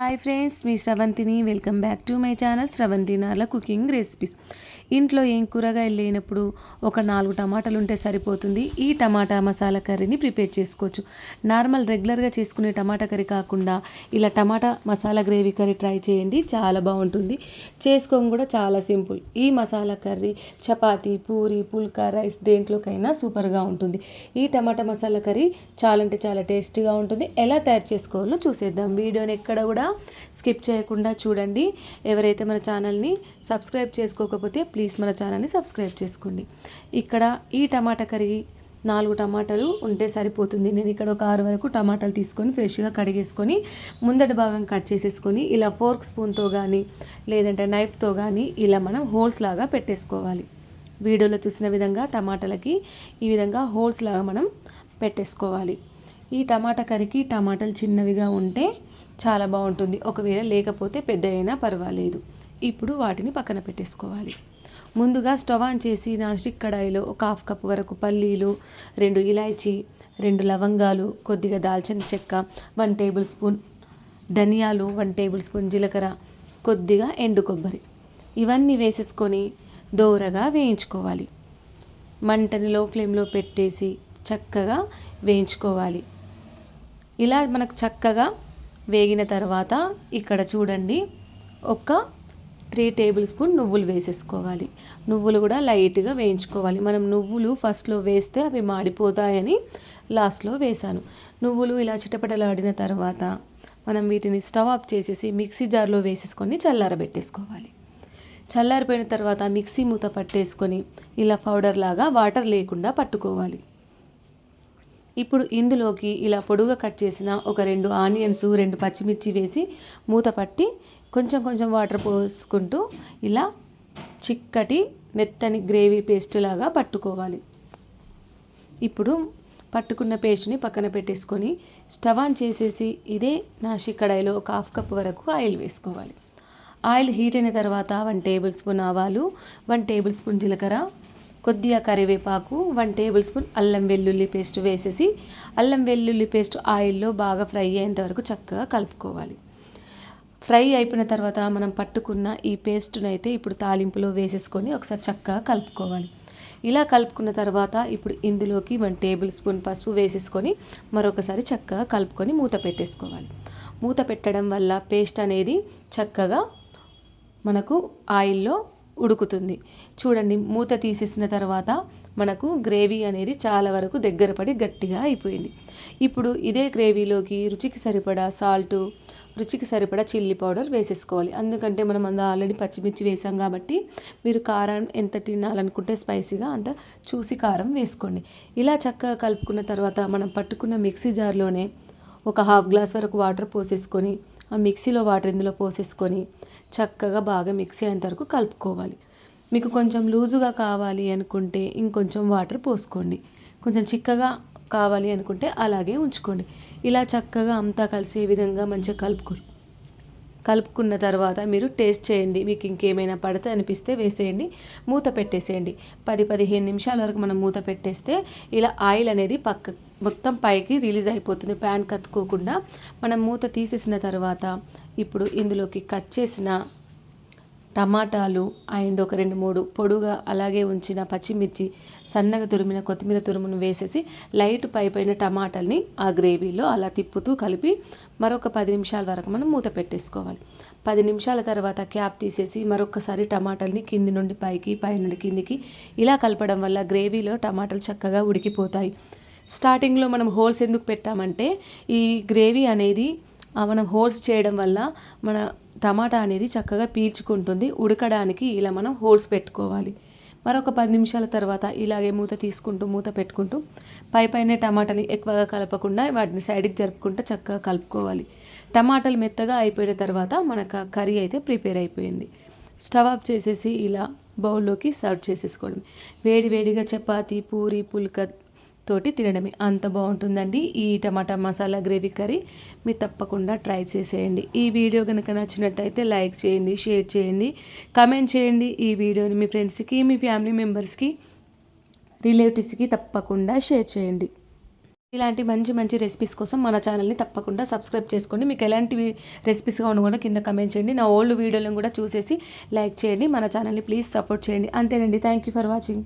Hi friends మీ శ్రవంతిని. Welcome back to my channel Sravanthi Narla cooking recipes ఇంట్లో ఏం కూరగాయలు లేనప్పుడు ఒక నాలుగు టమాటాలు ఉంటే సరిపోతుంది. ఈ టమాటా మసాలా కర్రీని ప్రిపేర్ చేసుకోవచ్చు. నార్మల్ రెగ్యులర్గా చేసుకునే టమాటా కర్రీ కాకుండా ఇలా tomato masala gravy curry try చేయండి. చాలా బాగుంటుంది. చేసుకోవడం కూడా చాలా సింపుల్. ఈ మసాలా కర్రీ చపాతి పూరి పుల్కా రైస్ దేంట్లోకైనా సూపర్గా ఉంటుంది. ఈ టమాటా మసాలా కర్రీ చాలా అంటే చాలా టేస్టీగా ఉంటుంది. ఎలా తయారు చేసుకోవాలో చూసేద్దాం. వీడియోని ఎక్కడ కూడా స్కిప్ చేయకుండా చూడండి. ఎవరైతే మన ఛానల్ని సబ్స్క్రైబ్ చేసుకోకపోతే ప్లీజ్ మన ఛానల్ని సబ్స్క్రైబ్ చేసుకోండి. ఇక్కడ ఈ టమాటా కర్రీ నాలుగు టమాటాలు ఉంటే సరిపోతుంది. నేను ఇక్కడ ఒక ఆరు వరకు టమాటాలు తీసుకొని ఫ్రెష్గా కడిగేసుకొని ముందటి భాగం కట్ చేసేసుకొని ఇలా ఫోర్క్ స్పూన్తో కానీ లేదంటే నైఫ్తో కానీ ఇలా మనం హోల్స్ లాగా పెట్టేసుకోవాలి. వీడియోలో చూసిన విధంగా టమాటాలకి ఈ విధంగా హోల్స్ లాగా మనం పెట్టేసుకోవాలి. ఈ టమాటా కర్రీకి టమాటాలు చిన్నవిగా ఉంటే చాలా బాగుంటుంది. ఒకవేళ లేకపోతే పెద్ద అయినా పర్వాలేదు. ఇప్పుడు వాటిని పక్కన పెట్టేసుకోవాలి. ముందుగా స్టవ్ ఆన్ చేసి నాసిక్ కడాయిలో ఒక హాఫ్ కప్ వరకు పల్లీలు రెండు ఇలాయచి రెండు లవంగాలు కొద్దిగా దాల్చిన చెక్క వన్ టేబుల్ స్పూన్ ధనియాలు వన్ టేబుల్ స్పూన్ జీలకర్ర కొద్దిగా ఎండు కొబ్బరి. ఇవన్నీ వేసేసుకొని దోరగా వేయించుకోవాలి. మంటని లో ఫ్లేమ్లో పెట్టేసి చక్కగా వేయించుకోవాలి. ఇలా మనకు చక్కగా వేగిన తర్వాత ఇక్కడ చూడండి ఒక త్రీ టేబుల్ స్పూన్ నువ్వులు వేసేసుకోవాలి. నువ్వులు కూడా లైట్గా వేయించుకోవాలి. మనం నువ్వులు ఫస్ట్లో వేస్తే అవి మాడిపోతాయని లాస్ట్లో వేసాను నువ్వులు ఇలా చిటపటలాడిన తర్వాత మనం వీటిని స్టవ్ ఆఫ్ చేసేసి మిక్సీ జార్లో వేసేసుకొని చల్లారబెట్టేసుకోవాలి చల్లారిపోయిన తర్వాత మిక్సీ మూత పట్టేసుకొని ఇలా పౌడర్ లాగా వాటర్ లేకుండా పట్టుకోవాలి. ఇప్పుడు ఇందులోకి ఇలా పొడుగా కట్ చేసిన ఒక రెండు ఆనియన్స్ రెండు పచ్చిమిర్చి వేసి మూత పట్టి కొంచెం కొంచెం వాటర్ పోసుకుంటూ ఇలా చిక్కటి మెత్తని గ్రేవీ పేస్ట్ లాగా పట్టుకోవాలి. ఇప్పుడు పట్టుకున్న పేస్ట్ని పక్కన పెట్టేసుకొని స్టవ్ ఆన్ చేసేసి ఇదే నాషి కడాయిలో ఒక హాఫ్ కప్ వరకు ఆయిల్ వేసుకోవాలి. ఆయిల్ హీట్ అయిన తర్వాత వన్ టేబుల్ స్పూన్ ఆవాలు వన్ టేబుల్ స్పూన్ జీలకర్ర కొద్దిగా కరివేపాకు వన్ టేబుల్ స్పూన్ అల్లం వెల్లుల్లి పేస్ట్ వేసేసి అల్లం వెల్లుల్లి పేస్ట్ ఆయిల్లో బాగా ఫ్రై అయ్యేంత వరకు చక్కగా కలుపుకోవాలి. ఫ్రై అయిపోయిన తర్వాత మనం పట్టుకున్న ఈ పేస్ట్ను అయితే ఇప్పుడు తాలింపులో వేసేసుకొని ఒకసారి చక్కగా కలుపుకోవాలి. ఇలా కలుపుకున్న తర్వాత ఇప్పుడు ఇందులోకి వన్ టేబుల్ స్పూన్ పసుపు వేసేసుకొని మరొకసారి చక్కగా కలుపుకొని మూత పెట్టేసుకోవాలి. మూత పెట్టడం వల్ల పేస్ట్ అనేది చక్కగా మనకు ఆయిల్లో ఉడుకుతుంది. చూడండి మూత తీసేసిన తర్వాత మనకు గ్రేవీ అనేది చాలా వరకు దగ్గర పడి గట్టిగా అయిపోయింది. ఇప్పుడు ఇదే గ్రేవీలోకి రుచికి సరిపడా సాల్టు రుచికి సరిపడా చిల్లీ పౌడర్ వేసేసుకోవాలి. ఎందుకంటే మనం అంద ఆల్రెడీ పచ్చిమిర్చి వేసాం కాబట్టి మీరు కారం ఎంత తినాలనుకుంటే స్పైసీగా అంత చూసి కారం వేసుకోండి. ఇలా చక్కగా కలుపుకున్న తర్వాత మనం పట్టుకున్న మిక్సీ జార్లోనే ఒక హాఫ్ గ్లాస్ వరకు వాటర్ పోసేసుకొని ఆ మిక్సీలో వాటర్ ఇందులో పోసేసుకొని చక్కగా బాగా మిక్సీ అయ్యేంత వరకు కలుపుకోవాలి. మీకు కొంచెం లూజుగా కావాలి అనుకుంటే ఇంకొంచెం వాటర్ పోసుకోండి. కొంచెం చిక్కగా కావాలి అనుకుంటే అలాగే ఉంచుకోండి. ఇలా చక్కగా అంతా కలిసే విధంగా మంచిగా కలుపుకోండి కలుపుకున్న తర్వాత మీరు టేస్ట్ చేయండి. మీకు ఇంకేమైనా పడితే అనిపిస్తే వేసేయండి. మూత పెట్టేసేయండి. పది పదిహేను నిమిషాల వరకు మనం మూత పెట్టేస్తే ఇలా ఆయిల్ అనేది పక్క మొత్తం పైకి రిలీజ్ అయిపోతుంది. ప్యాన్ కత్తుకోకుండా మనం మూత తీసేసిన తర్వాత ఇప్పుడు ఇందులోకి కట్ చేసిన టమాటాలు అండ్ ఒక రెండు మూడు పొడుగా అలాగే ఉంచిన పచ్చిమిర్చి సన్నగా తురిమిన కొత్తిమీర తురుమును వేసేసి లైట్ పై పైన టమాటాలని ఆ గ్రేవీలో అలా తిప్పుతూ కలిపి మరొక పది నిమిషాల వరకు మనం మూత పెట్టేసుకోవాలి. పది నిమిషాల తర్వాత క్యాప్ తీసేసి మరొకసారి టమాటాలని కింది నుండి పైకి పై నుండి కిందికి ఇలా కలపడం వల్ల గ్రేవీలో టమాటాలు చక్కగా ఉడికిపోతాయి. స్టార్టింగ్లో మనం హోల్స్ ఎందుకు పెట్టామంటే ఈ గ్రేవీ అనేది మనం హోల్స్ చేయడం వల్ల మన టమాటా అనేది చక్కగా పీల్చుకుంటుంది. ఉడకడానికి ఇలా మనం హోల్స్ పెట్టుకోవాలి. మరొక పది నిమిషాల తర్వాత ఇలాగే మూత తీసుకుంటూ మూత పెట్టుకుంటూ పై పైన టమాటాని ఎక్కువగా కలపకుండా వాటిని సైడ్కి జరుపుకుంటూ చక్కగా కలుపుకోవాలి. టమాటాలు మెత్తగా అయిపోయిన తర్వాత మనకు కర్రీ అయితే ప్రిపేర్ అయిపోయింది. స్టవ్ ఆఫ్ చేసేసి ఇలా బౌల్లోకి సర్వ్ చేసేసుకోవడం. వేడి వేడిగా చపాతి పూరి పుల్క తోటి తినడమే. అంత బాగుంటుందండి ఈ టమాటా మసాలా గ్రేవీ కర్రీ. మీరు తప్పకుండా ట్రై చేసేయండి. ఈ వీడియో కనుక నచ్చినట్టయితే లైక్ చేయండి షేర్ చేయండి కమెంట్ చేయండి. ఈ వీడియోని మీ ఫ్రెండ్స్కి మీ ఫ్యామిలీ మెంబర్స్కి రిలేటివ్స్కి తప్పకుండా షేర్ చేయండి. ఇలాంటి మంచి మంచి రెసిపీస్ కోసం మన ఛానల్ని తప్పకుండా సబ్స్క్రైబ్ చేసుకోండి. మీకు ఎలాంటి రెసిపీస్ కావాలి కూడా కింద కమెంట్ చేయండి. నా ఓల్డ్ వీడియోలను కూడా చూసేసి లైక్ చేయండి. మన ఛానల్ని ప్లీజ్ సపోర్ట్ చేయండి. అంతేనండి. Thank you for watching.